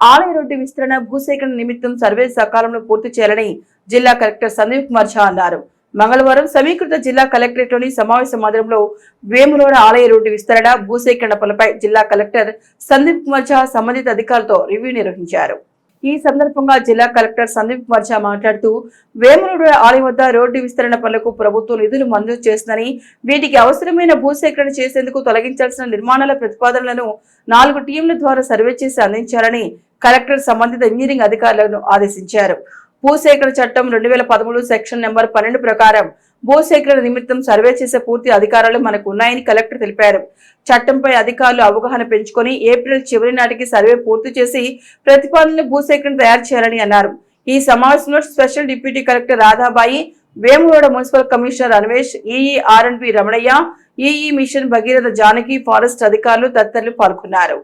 ఆలయ రోడ్డు విస్తరణ భూసేకరణ నిమిత్తం సర్వే సకాలంలో పూర్తి చేయాలని జిల్లా కలెక్టర్ సందీప్ కుమార్ ఝా అన్నారు. మంగళవారం సమీకృత జిల్లా కలెక్టరేట్లోని సమావేశ మందిరంలో వేములోడ ఆలయ రోడ్డు విస్తరణ భూసేకరణ పనులపై జిల్లా కలెక్టర్ సందీప్ కుమార్ ఝా సంబంధిత అధికారులతో రివ్యూ నిర్వహించారు. ఈ సందర్భంగా జిల్లా కలెక్టర్ సందీప్ కుమార్ ఝా మాట్లాడుతూ వేములూరు ఆలయం వద్ద రోడ్డు విస్తరణ పనులకు ప్రభుత్వం నిధులు మంజూరు చేస్తుందని వీటికి అవసరమైన భూసేకరణ చేసేందుకు తొలగించాల్సిన నిర్మాణాల ప్రతిపాదనలను నాలుగు టీంల ద్వారా సర్వే చేసి అందించాలని కలెక్టర్ సంబంధిత ఇంజనీరింగ్ అధికారులను ఆదేశించారు. భూసేకరణ చట్టం రెండు వేల పదమూడు సెక్షన్ నెంబర్ పన్నెండు ప్రకారం భూసేకరణ నిమిత్తం సర్వే చేసే పూర్తి అధికారాలు మనకు ఉన్నాయని కలెక్టర్ తెలిపారు. చట్టంపై అధికారులు అవగాహన పెంచుకొని ఏప్రిల్ చివరి నాటికి సర్వే పూర్తి చేసి ప్రతిపాదనలు భూసేకరణ తయారు చేయాలని అన్నారు. ఈ సమావేశంలో special deputy collector Radhabai Vemulawada municipal commissioner Anvesh EE RNP Ramanaiah EE mission Bhagiratha Janaki forest అధికారులు తదితరులు పాల్గొన్నారు.